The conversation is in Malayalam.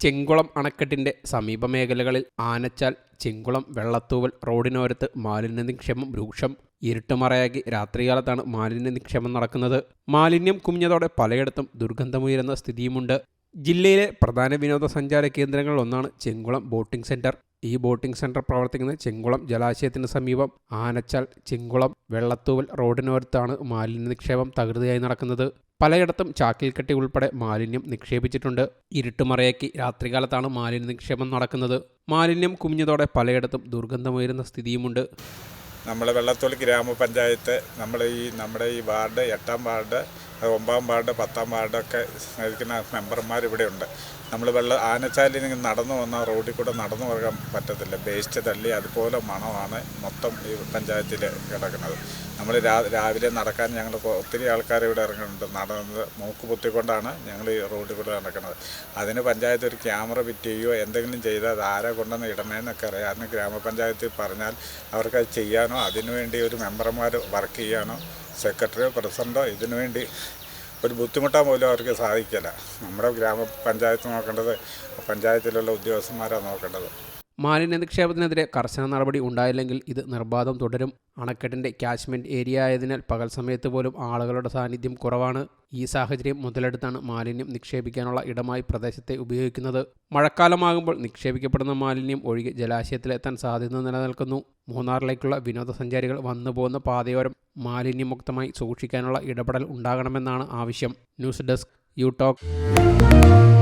ചെങ്കുളം അണക്കെട്ടിന്റെ സമീപ മേഖലകളിൽ ആനച്ചാൽ ചെങ്കുളം വെള്ളത്തൂവൽ റോഡിനോരത്ത് മാലിന്യ നിക്ഷേപം രൂക്ഷം ഇരുട്ടുമറയാക്കി രാത്രികാലത്താണ് മാലിന്യ നിക്ഷേപം നടക്കുന്നത്. മാലിന്യം കുമിഞ്ഞതോടെ പലയിടത്തും ദുർഗന്ധമുയരുന്ന സ്ഥിതിയുമുണ്ട്. ജില്ലയിലെ പ്രധാന വിനോദസഞ്ചാര കേന്ദ്രങ്ങളിൽ ഒന്നാണ് ചെങ്കുളം ബോട്ടിംഗ് സെന്റർ. ഈ ബോട്ടിംഗ് സെന്റർ പ്രവർത്തിക്കുന്ന ചെങ്കുളം ജലാശയത്തിന് സമീപം ആനച്ചാൽ ചെങ്കുളം വെള്ളത്തൂവൽ റോഡിനോരത്താണ് മാലിന്യ നിക്ഷേപം തകൃതിയായി നടക്കുന്നത്. പലയിടത്തും ചാക്കിൽ കെട്ടി ഉൾപ്പെടെ മാലിന്യം നിക്ഷേപിച്ചിട്ടുണ്ട്. ഇരുട്ടുമറയാക്കി രാത്രികാലത്താണ് മാലിന്യ നിക്ഷേപം നടക്കുന്നത്. മാലിന്യം കുമിഞ്ഞതോടെ പലയിടത്തും ദുർഗന്ധമുയരുന്ന സ്ഥിതിയുമുണ്ട്. നമ്മളെ വെള്ളത്തോൾ ഗ്രാമപഞ്ചായത്ത് നമ്മൾ ഈ നമ്മുടെ ഈ വാർഡ് എട്ടാം വാർഡ് ഒമ്പതാം വാർഡ് പത്താം വാർഡൊക്കെ സ്നേഹിക്കുന്ന മെമ്പർമാർ ഇവിടെ ഉണ്ട് നമ്മൾ വെള്ള ആനച്ചാലിൽ നിന്ന് നടന്നു വന്ന റോഡിൽ കൂടെ നടന്നു പോകാൻ പറ്റത്തില്ല. വേസ്റ്റ് തള്ളി അതുപോലെ മണമാണ് മൊത്തം ഈ പഞ്ചായത്തിൽ കിടക്കുന്നത്. നമ്മൾ രാവിലെ നടക്കാൻ ഞങ്ങൾ ഒത്തിരി ആൾക്കാർ ഇവിടെ ഇറങ്ങുന്നുണ്ട്. നടന്നത് മൂക്ക് പൊത്തിക്കൊണ്ടാണ് ഞങ്ങൾ ഈ റോഡിൽ കൂടെ നടക്കുന്നത്. അതിന് പഞ്ചായത്ത് ഒരു ക്യാമറ ഫിറ്റ് ചെയ്യുകയോ എന്തെങ്കിലും ചെയ്താൽ അത് ആരെ കൊണ്ടുവന്ന് ഇടണേന്നൊക്കെ അറിയാം. അതിന് ഗ്രാമപഞ്ചായത്തിൽ പറഞ്ഞാൽ അവർക്കത് ചെയ്യാനോ അതിനുവേണ്ടി ഒരു മെമ്പർമാർ വർക്ക് ചെയ്യാനോ സെക്രട്ടറിയോ പ്രസിഡന്റോ ഇതിനു വേണ്ടി ഒരു ബുദ്ധിമുട്ടാൻ പോലും അവർക്ക് സാധിക്കില്ല. നമ്മുടെ ഗ്രാമപഞ്ചായത്ത് നോക്കേണ്ടത് പഞ്ചായത്തിലുള്ള ഉദ്യോഗസ്ഥന്മാരാണ് നോക്കേണ്ടത്. മാലിന്യ നിക്ഷേപത്തിനെതിരെ കർശന നടപടി ഉണ്ടായില്ലെങ്കിൽ ഇത് നിർബാധം തുടരും. അണക്കെട്ടിന്റെ ക്യാച്ച്മെന്റ് ഏരിയ ആയതിനാൽ പകൽ സമയത്ത് പോലും ആളുകളുടെ സാന്നിധ്യം കുറവാണ്. ഈ സാഹചര്യം മുതലെടുത്താണ് മാലിന്യം നിക്ഷേപിക്കാനുള്ള ഇടമായി പ്രദേശത്തെ ഉപയോഗിക്കുന്നത്. മഴക്കാലമാകുമ്പോൾ നിക്ഷേപിക്കപ്പെടുന്ന മാലിന്യം ഒഴികെ ജലാശയത്തിലെത്താൻ സാധ്യത നിലനിൽക്കുന്നു. മൂന്നാറിലേക്കുള്ള വിനോദസഞ്ചാരികൾ വന്നു പോകുന്ന പാതയോരം മാലിന്യമുക്തമായി സൂക്ഷിക്കാനുള്ള ഇടപെടൽ ഉണ്ടാകണമെന്നാണ് ആവശ്യം. News desk you talk.